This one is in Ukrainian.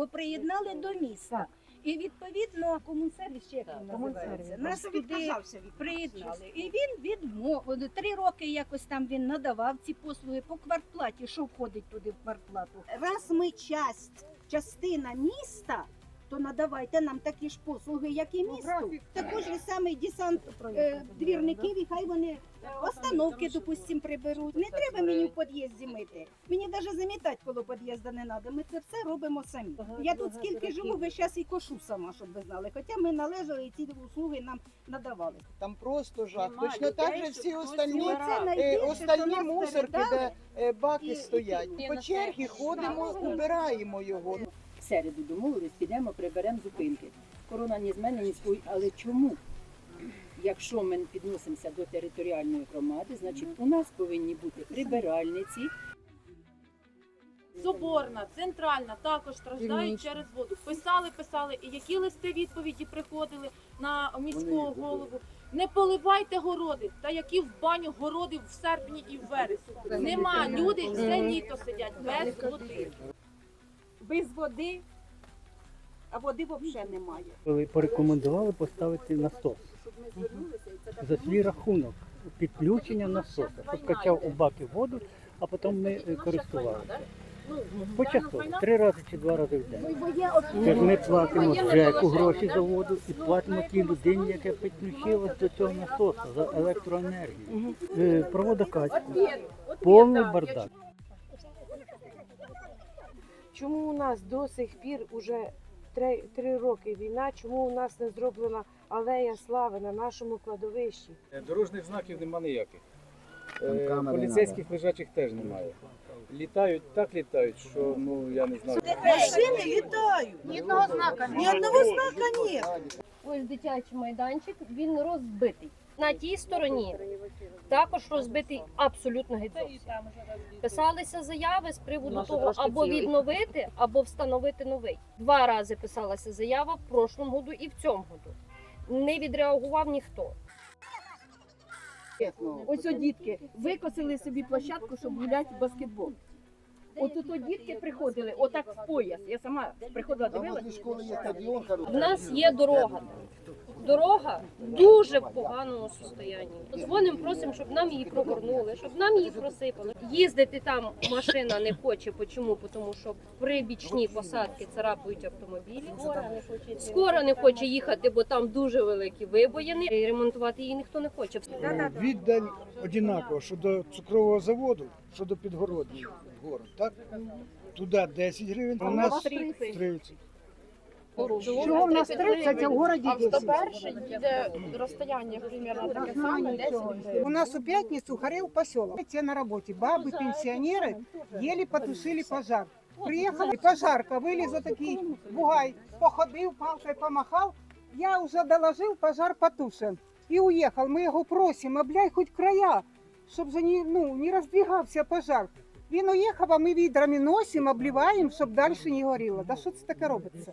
бо приєднали до міста. І відповідно комунсервіс ще як він називається. Нас туди приєднали. І він відмовив. Три роки якось там він надавав ці послуги по квартплаті. Що входить туди в квартплату? Раз ми часть, частина міста. То надавайте нам такі ж послуги, як і місто. Також і самий десант е, двірників, і хай вони е, остановки, допустим, приберуть. Не треба мені в під'їзді мити. Мені навіть замітати коло під'їзду не треба. Ми це все робимо самі. Я тут скільки живу, весь час і кошу сама, щоб ви знали. Хоча ми належали і ці услуги нам надавали. Там просто жах. Нема Точно так же всі хтось остальні, убирав. Е, найбільше, що остальні нас мусорки, передали. де е, баки І- стоять. і- По чергі ходимо, убираємо його. В середу домовились, підемо, приберемо зупинки. Корона ні з мене, ні з твої. Але чому? Якщо ми підносимося до територіальної громади, значить у нас повинні бути прибиральниці, Соборна, центральна також страждають через воду. Писали, писали, і які листи відповіді приходили на міського голову. Не поливайте городи, та які в баню городи в серпні і в вересні. Нема люди все літо сидять без води. Без води, а води взагалі немає. Коли порекомендували поставити насос за свій рахунок підключення насоса, щоб качав у баки воду, а потім ми е, користувалися. Початково, три рази чи два рази в день. Це ж ми платимо ЖЕКу гроші за воду і платимо тій людині, яка підключилась до цього насоса за електроенергію. Е, Проводокачку. Повний бардак. Чому у нас до сих пір уже три, три роки війна, чому у нас не зроблена алея слави на нашому кладовищі? Е, Дорожніх знаків нема ніяких. Е, Поліцейських лежачих теж немає. Літають, так літають, що ну я не знаю. Машини літають. Ні одного знака Ні одного знака ні. Ось дитячий майданчик, він розбитий. На тій стороні також розбитий абсолютно геть. Писалися заяви з приводу того, або відновити, або встановити новий. Два рази писалася заява в прошлому году і в цьому году. Не відреагував ніхто. Ось о дітки викосили собі площадку, щоб гуляти в баскетбол. От ото дітки приходили, отак в пояс. Я сама приходила, дивилася. В нас є дорога. Дорога дуже в поганому стані. Дзвонимо, просимо, щоб нам її прогорнули, щоб нам її просипали. Їздити там машина не хоче. Чому? Тому що при бічній посадці царапають автомобілі. Скоро не хоче їхати, бо там дуже великі вибоїни. І ремонтувати її ніхто не хоче. Віддаль одинаково, що до цукрового заводу, що до підгороднього город, так? Туди 10 гривень, а у нас 30. Чого в нас 30, а в городі 10? А їде розстояння примерно таке саме, 10 У нас у пятницу горел поселок. Те на работе. Бабы, пенсионеры еле потушили пожар. Приехала пожарка, вылез вот такий бугай, походив, палкой помахал. Я уже доложил, пожар потушен. И уехал. Мы его просим, обляй хоть края, щоб же не, ну, не роздвигався пожар. Він уїхав, а ми відрами носимо, обливаємо, щоб далі не горіло. Да що це таке робиться?